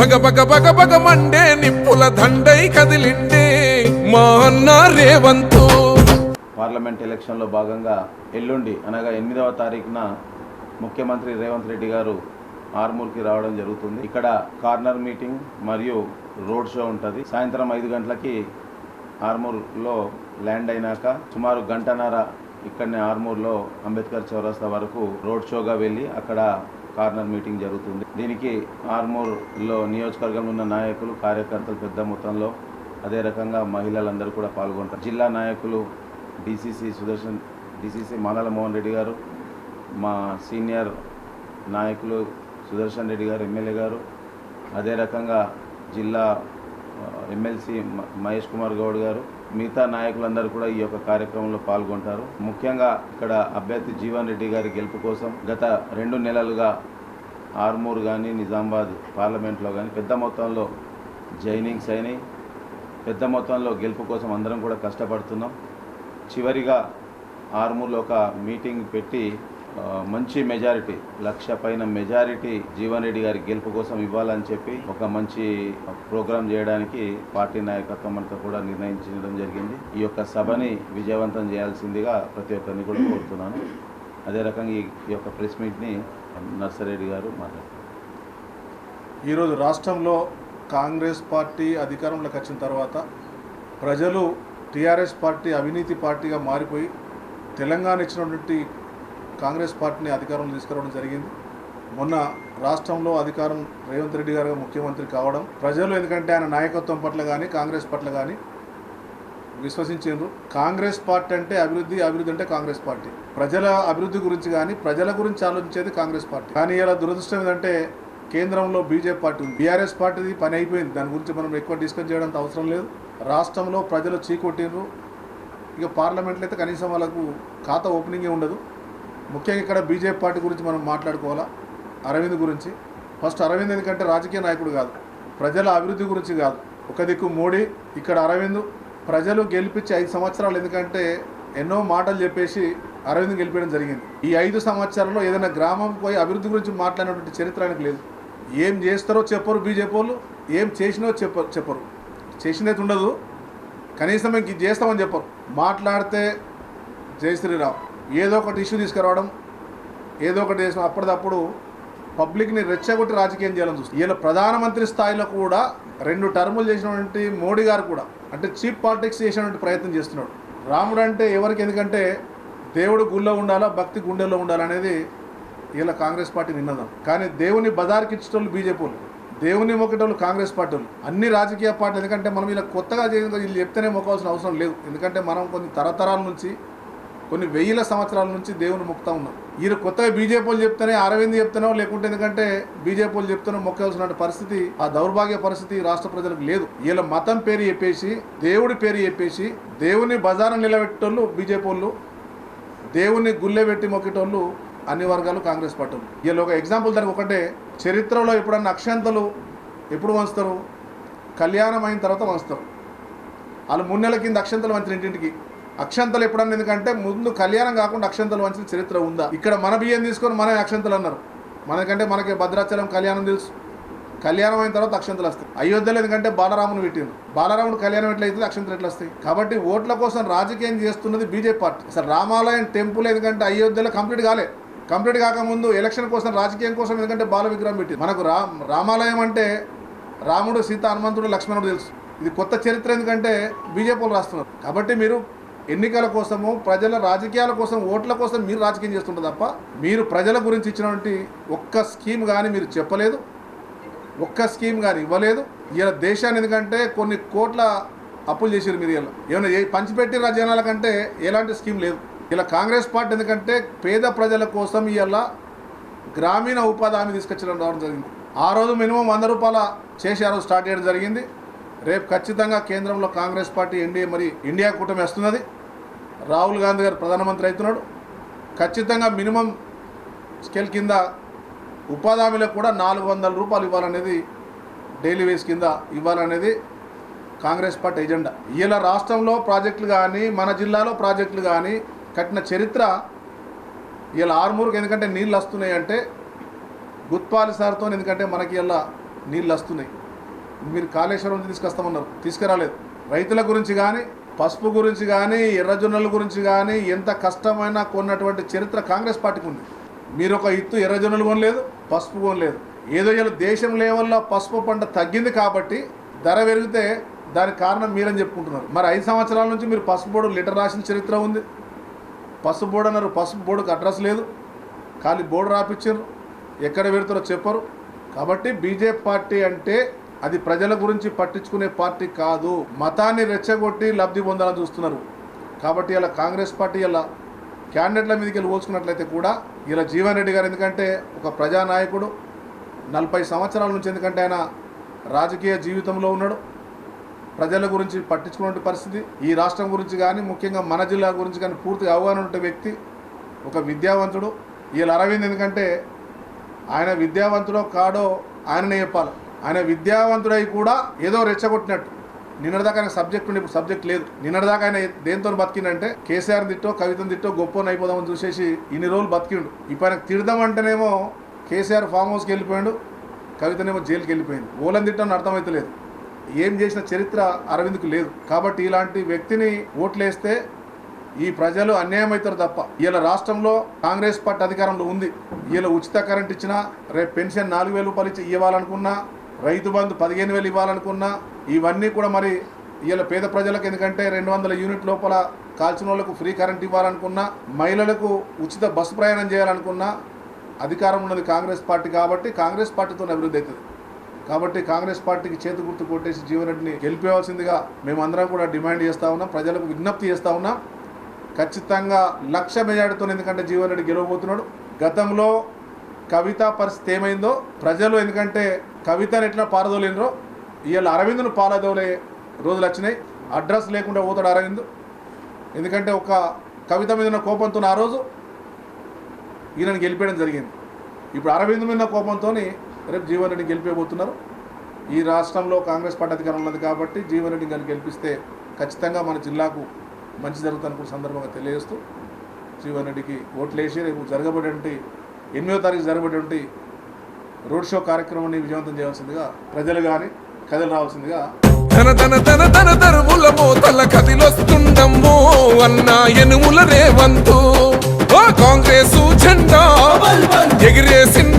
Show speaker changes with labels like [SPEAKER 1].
[SPEAKER 1] భగ భగ భగ భగ మండే నిప్పుల దండై కదిలిండే మా అన్న రేవంతు.
[SPEAKER 2] పార్లమెంట్ ఎలక్షన్లో భాగంగా ఎల్లుండి అనగా ఎనిమిదవ తారీఖున ముఖ్యమంత్రి రేవంత్ రెడ్డి గారు ఆర్మూర్కి రావడం జరుగుతుంది. ఇక్కడ కార్నర్ మీటింగ్ మరియు రోడ్ షో ఉంటుంది. సాయంత్రం ఐదు గంటలకి ఆర్మూర్లో ల్యాండ్ అయినాక సుమారు గంటన్నర ఇక్కడనే ఆర్మూర్లో అంబేద్కర్ చౌరస్తా వరకు రోడ్ షోగా వెళ్ళి అక్కడ కార్నర్ మీటింగ్ జరుగుతుంది. దీనికి ఆర్మూర్లో నియోజకవర్గంలో ఉన్న నాయకులు కార్యకర్తలు పెద్ద మొత్తంలో అదే రకంగా మహిళలందరూ కూడా పాల్గొంటారు. జిల్లా నాయకులు డిసిసి సుదర్శన్ డిసిసి మాదాల మోహన్ రెడ్డి గారు మా సీనియర్ నాయకులు సుదర్శన్ రెడ్డి గారు ఎమ్మెల్యే గారు అదే రకంగా జిల్లా ఎమ్మెల్సీ మహేష్ కుమార్ గౌడ్ గారు మిగతా నాయకులందరూ కూడా ఈ యొక్క కార్యక్రమంలో పాల్గొంటారు. ముఖ్యంగా ఇక్కడ అభ్యర్థి జీవన్ రెడ్డి గారి గెలుపు కోసం గత రెండు నెలలుగా ఆర్మూర్ కానీ నిజామాబాద్ పార్లమెంట్లో కానీ పెద్ద మొత్తంలో జైనింగ్స్ అయినాయి. పెద్ద మొత్తంలో గెలుపు కోసం అందరం కూడా కష్టపడుతున్నాం. చివరిగా ఆర్మూర్లో ఒక మీటింగ్ పెట్టి మంచి మెజారిటీ లక్ష పైన మెజారిటీ జీవన్ రెడ్డి గారి గెలుపు కోసం ఇవ్వాలని చెప్పి ఒక మంచి ప్రోగ్రాం చేయడానికి పార్టీ నాయకత్వం అంతా కూడా నిర్ణయించడం జరిగింది. ఈ యొక్క సభని విజయవంతం చేయాల్సిందిగా ప్రతి ఒక్కరిని కూడా కోరుతున్నాను. అదే రకంగా ఈ యొక్క ప్రెస్ మీట్ని నర్సరెడ్డి గారు మాట్లాడుతున్నారు
[SPEAKER 3] ఈరోజు రాష్ట్రంలో కాంగ్రెస్ పార్టీ అధికారంలోకి వచ్చిన తర్వాత ప్రజలు టీఆర్ఎస్ పార్టీ అవినీతి పార్టీగా మారిపోయి తెలంగాణ ఇచ్చినటువంటి కాంగ్రెస్ పార్టీని అధికారంలో తీసుకురావడం జరిగింది. మొన్న రాష్ట్రంలో అధికారం రేవంత్ రెడ్డి గారు ముఖ్యమంత్రి కావడం ప్రజలు ఎందుకంటే ఆయన నాయకత్వం పట్ల కానీ కాంగ్రెస్ పట్ల కానీ విశ్వసించారు కాంగ్రెస్ పార్టీ అంటే అభివృద్ధి అభివృద్ధి అంటే కాంగ్రెస్ పార్టీ. ప్రజల అభివృద్ధి గురించి కానీ ప్రజల గురించి ఆలోచించేది కాంగ్రెస్ పార్టీ. కానీ ఇలా దురదృష్టం ఏంటంటే కేంద్రంలో బీజేపీ పార్టీ ఉంది. బీఆర్ఎస్ పార్టీది పని అయిపోయింది. దాని గురించి మనం ఎక్కువ డిస్కస్ చేయడానికి అవసరం లేదు. రాష్ట్రంలో ప్రజలు చీకొట్టిండ్రు. ఇక పార్లమెంట్లో అయితే కనీసం వాళ్ళకు ఖాతా ఓపెనింగే ఉండదు. ముఖ్యంగా ఇక్కడ బీజేపీ పార్టీ గురించి మనం మాట్లాడుకోవాలా? అరవింద్ గురించి. ఫస్ట్ అరవింద్ ఎందుకంటే రాజకీయ నాయకుడు కాదు. ప్రజల అభివృద్ధి గురించి కాదు. ఒక దిక్కు మోడీ ఇక్కడ అరవింద్. ప్రజలు గెలిపించి ఐదు సంవత్సరాలు ఎందుకంటే ఎన్నో మాటలు చెప్పేసి అరవింద్ గెలిపించడం జరిగింది. ఈ ఐదు సంవత్సరాల్లో ఏదైనా గ్రామం పోయి అభివృద్ధి గురించి మాట్లాడినటువంటి చరిత్ర ఆయనకు లేదు. ఏం చేస్తారో చెప్పరు బీజేపీ వాళ్ళు ఏం చేసినో చెప్పరు. చెప్పరు చేసినది ఉండదు. కనీసం ఇంక ఇది చేస్తామని చెప్పరు. మాట్లాడితే జై ఏదో ఒకటి ఇష్యూ తీసుకురావడం ఏదో ఒకటి చేసిన అప్పటిదప్పుడు పబ్లిక్ని రెచ్చగొట్టి రాజకీయం చేయాలని చూస్తుంది వీళ్ళ ప్రధానమంత్రి స్థాయిలో కూడా రెండు టర్ములు చేసినటువంటి మోడీ గారు కూడా అంటే చీప్ పాలిటిక్స్ చేసినటువంటి ప్రయత్నం చేస్తున్నాడు. రాముడు అంటే ఎవరికి? ఎందుకంటే దేవుడు గుళ్ళో ఉండాలా భక్తి గుండెల్లో ఉండాలనేది వీళ్ళ కాంగ్రెస్ పార్టీ నిన్నదం కానీ దేవుని బజార్కి ఇచ్చేటోళ్ళు బీజేపీ వాళ్ళు దేవుని మొక్కటోళ్ళు కాంగ్రెస్ పార్టీ అన్ని రాజకీయ పార్టీలు ఎందుకంటే మనం ఇలా కొత్తగా చేయ వీళ్ళు చెప్తేనే మొక్కవలసిన అవసరం లేదు. ఎందుకంటే మనం కొన్ని తరతరాల నుంచి కొన్ని వెయ్యిల సంవత్సరాల నుంచి దేవుని మొక్కుతా ఉన్నారు ఈయన కొత్తగా బీజేపీలు చెప్తేనే అరవింద్ చెప్తానో లేకుంటే ఎందుకంటే బీజేపీలు వాళ్ళు చెప్తానో మొక్కవలసిన పరిస్థితి ఆ దౌర్భాగ్య పరిస్థితి రాష్ట్ర ప్రజలకు లేదు. వీళ్ళ మతం పేరు చెప్పేసి దేవుడి పేరు చెప్పేసి దేవుని బజారం నిలబెట్టేటోళ్ళు బీజేపీ దేవుణ్ణి దేవుని గుళ్ళె పెట్టి మొక్కేటోళ్ళు అన్ని వర్గాలు కాంగ్రెస్ పార్టీ వీళ్ళు. ఒక ఎగ్జాంపుల్ దానికి ఒకటే చరిత్రలో ఎప్పుడన్నా అక్షంతలు ఎప్పుడు వంచుతారు? కళ్యాణం అయిన తర్వాత వంచుతారు. వాళ్ళు మూడు నెలల కింద అక్షంతలు వంచిన ఇంటింటికి. అక్షంతలు ఎప్పుడన్నా ఎందుకంటే ముందు కళ్యాణం కాకుండా అక్షంతలు వంచిన చరిత్ర ఉందా? ఇక్కడ మన బియ్యం తీసుకొని మనమే అక్షంతలు అన్నారు. మనకంటే మనకి భద్రాచలం కళ్యాణం తెలుసు. కళ్యాణం అయిన తర్వాత అక్షంతలు వస్తాయి. అయోధ్యలో ఎందుకంటే బాలరాముని పెట్టింది బాలరాముడు కళ్యాణం ఎట్లయితే అక్షంతలు ఎట్లా వస్తాయి? కాబట్టి ఓట్ల కోసం రాజకీయం చేస్తున్నది బీజేపీ పార్టీ. అసలు రామాలయం టెంపుల్ ఎందుకంటే అయోధ్యలో కంప్లీట్ కాలే. కంప్లీట్ కాకముందు ఎలక్షన్ కోసం రాజకీయం కోసం ఎందుకంటే బాల విగ్రహం పెట్టింది మనకు రా రామాలయం అంటే రాముడు సీత హనుమంతుడు లక్ష్మణుడు తెలుసు. ఇది కొత్త చరిత్ర ఎందుకంటే బీజేపీ వాళ్ళు రాస్తున్నారు. కాబట్టి మీరు ఎన్నికల కోసము ప్రజల రాజకీయాల కోసం ఓట్ల కోసం మీరు రాజకీయం చేస్తుంటారు తప్ప మీరు ప్రజల గురించి ఇచ్చినటువంటి ఒక్క స్కీమ్ కానీ మీరు చెప్పలేదు ఒక్క స్కీమ్ కానీ ఇవ్వలేదు. ఇలా దేశాన్ని ఎందుకంటే కొన్ని కోట్ల అప్పులు చేసారు మీరు ఇలా. ఏమైనా పంచిపెట్టిన జనాల కంటే ఎలాంటి స్కీమ్ లేదు. ఇలా కాంగ్రెస్ పార్టీ ఎందుకంటే పేద ప్రజల కోసం ఇలా గ్రామీణ ఉపాధి హామీ తీసుకొచ్చడం రావడం జరిగింది. ఆ రోజు మినిమం వంద రూపాయల చేసి ఆ రోజు స్టార్ట్ చేయడం జరిగింది. రేపు ఖచ్చితంగా కేంద్రంలో కాంగ్రెస్ పార్టీ ఎన్డీఏ మరి ఇండియా కూటమి వస్తున్నది. రాహుల్ గాంధీ గారు ప్రధానమంత్రి అవుతున్నాడు. ఖచ్చితంగా మినిమం స్కేల్ కింద ఉపాధి హామీలకు కూడా నాలుగు వందల రూపాయలు ఇవ్వాలనేది డైలీ వేస్ కింద ఇవ్వాలనేది కాంగ్రెస్ పార్టీ ఎజెండా. ఇలా రాష్ట్రంలో ప్రాజెక్టులు కానీ మన జిల్లాలో ప్రాజెక్టులు కానీ కట్టిన చరిత్ర ఇలా ఆరుమూరుకు ఎందుకంటే నీళ్ళు వస్తున్నాయి అంటే గుత్పాలి సార్తో ఎందుకంటే మనకి ఇలా నీళ్ళు వస్తున్నాయి. మీరు కాళేశ్వరం నుంచి తీసుకొస్తామన్నారు. తీసుకురాలేదు. రైతుల గురించి కానీ పసుపు గురించి కానీ ఎర్రజొన్నల గురించి కానీ ఎంత కష్టమైనా కొన్నటువంటి చరిత్ర కాంగ్రెస్ పార్టీకి ఉంది. మీరు ఒక ఇత్తు ఎర్రజొన్నలు కొనలేదు పసుపు కొనలేదు. ఏదో ఇలా దేశం లెవెల్లో పసుపు పంట తగ్గింది కాబట్టి ధర పెరిగితే దానికి కారణం మీరని చెప్పుకుంటున్నారు. మరి ఐదు సంవత్సరాల నుంచి మీరు పసుపు బోర్డు లీటర్ రాసిన చరిత్ర ఉంది. పసుపు బోర్డు అన్నారు పసుపు బోర్డుకు అడ్రస్ లేదు. ఖాళీ బోర్డు రాపిచ్చారు. ఎక్కడ పెడతారో చెప్పరు. కాబట్టి బీజేపీ పార్టీ అంటే అది ప్రజల గురించి పట్టించుకునే పార్టీ కాదు. మతాన్ని రెచ్చగొట్టి లబ్ధి పొందాలని చూస్తున్నారు. కాబట్టి ఇలా కాంగ్రెస్ పార్టీ ఇలా క్యాండిడేట్ల మీదకి వెళ్ళి పోల్చుకున్నట్లయితే కూడా ఇలా జీవన్ రెడ్డి గారు ఎందుకంటే ఒక ప్రజానాయకుడు నలభై సంవత్సరాల నుంచి ఎందుకంటే ఆయన రాజకీయ జీవితంలో ఉన్నాడు. ప్రజల గురించి పట్టించుకున్న పరిస్థితి ఈ రాష్ట్రం గురించి కానీ ముఖ్యంగా మన జిల్లా గురించి కానీ పూర్తిగా అవగాహన ఉండే వ్యక్తి ఒక విద్యావంతుడు. వీళ్ళ అరవింద్ ఎందుకంటే ఆయన విద్యావంతుడో కాడో ఆయననే చెప్పాలి. ఆయన విద్యావంతుడై కూడా ఏదో రెచ్చగొట్టినట్టు. నిన్నటిదాకా ఆయన సబ్జెక్ట్ ఉండే ఇప్పుడు సబ్జెక్ట్ లేదు. నిన్నటిదాకా ఆయన దేంతో బతికిండంటే కేసీఆర్ తిట్టో కవితను తిట్టో గొప్ప అయిపోదామని చూసేసి ఇన్ని రోజులు బతికిండు. ఇప్పుడు ఆయనకు తిడదామంటేనేమో కేసీఆర్ ఫామ్ హౌస్కి వెళ్ళిపోయాడు కవితనేమో జైలుకి వెళ్ళిపోయింది. ఓలని తిట్టని అర్థమైతలేదు. ఏం చేసిన చరిత్ర అరవింద్కు లేదు. కాబట్టి ఇలాంటి వ్యక్తిని ఓట్లేస్తే ఈ ప్రజలు అన్యాయం అవుతారు తప్ప. ఇలా రాష్ట్రంలో కాంగ్రెస్ పార్టీ అధికారంలో ఉంది. ఇలా ఉచిత కరెంట్ ఇచ్చినా రేపు పెన్షన్ నాలుగు వేల రూపాయలు ఇచ్చి ఇవ్వాలనుకున్నా రైతు బంధు పదిహేను వేలు ఇవ్వాలనుకున్నా ఇవన్నీ కూడా మరి ఇలా పేద ప్రజలకు ఎందుకంటే రెండు వందల యూనిట్ లోపల కాల్చిన వాళ్ళకు ఫ్రీ కరెంట్ ఇవ్వాలనుకున్నా మహిళలకు ఉచిత బస్సు ప్రయాణం చేయాలనుకున్నా అధికారం ఉన్నది కాంగ్రెస్ పార్టీ కాబట్టి కాంగ్రెస్ పార్టీతో అభివృద్ధి అవుతుంది. కాబట్టి కాంగ్రెస్ పార్టీకి చేతి గుర్తు కొట్టేసి జీవనరెడ్డిని గెలిపేవాల్సిందిగా మేమందరం కూడా డిమాండ్ చేస్తూ ఉన్నాం ప్రజలకు విజ్ఞప్తి చేస్తూ ఉన్నాం. ఖచ్చితంగా లక్ష మెజార్టీతో ఎందుకంటే జీవన్ రెడ్డి గెలవబోతున్నాడు. గతంలో కవిత పరిస్థితి ఏమైందో ప్రజలు ఎందుకంటే కవితను ఎట్లా పారదోలేనరో ఇవాళ అరవింద్ను పారదోలే రోజులు వచ్చినాయి. అడ్రస్ లేకుండా పోతాడు అరవింద్. ఎందుకంటే ఒక కవిత మీద ఉన్న కోపంతో ఆ రోజు ఈయనను గెలిపేయడం జరిగింది. ఇప్పుడు అరవింద్ మీద కోపంతో రేపు జీవన్ రెడ్డి గెలిపేయబోతున్నారు. ఈ రాష్ట్రంలో కాంగ్రెస్ పార్టీ అధికారం ఉన్నది కాబట్టి జీవన్ రెడ్డి గారిని గెలిపిస్తే ఖచ్చితంగా మన జిల్లాకు మంచి జరుగుతుంది కూడా సందర్భంగా తెలియజేస్తూ జీవన్ రెడ్డికి ఓట్లేసి రేపు జరగబడేటువంటి ఎనిమిదో తారీఖు జరగబడేటువంటి రోడ్ షో కార్యక్రమాన్ని విజయవంతం చేయాల్సిందిగా ప్రజలు కానీ కథలు రావాల్సిందిగా
[SPEAKER 1] తన తన తన తన తరువుల మోతల కదిలొస్తుండమ్మో అన్న ఎనుముల రేవంతు. ఓ కాంగ్రెసు జెండా ఎగిరేసింద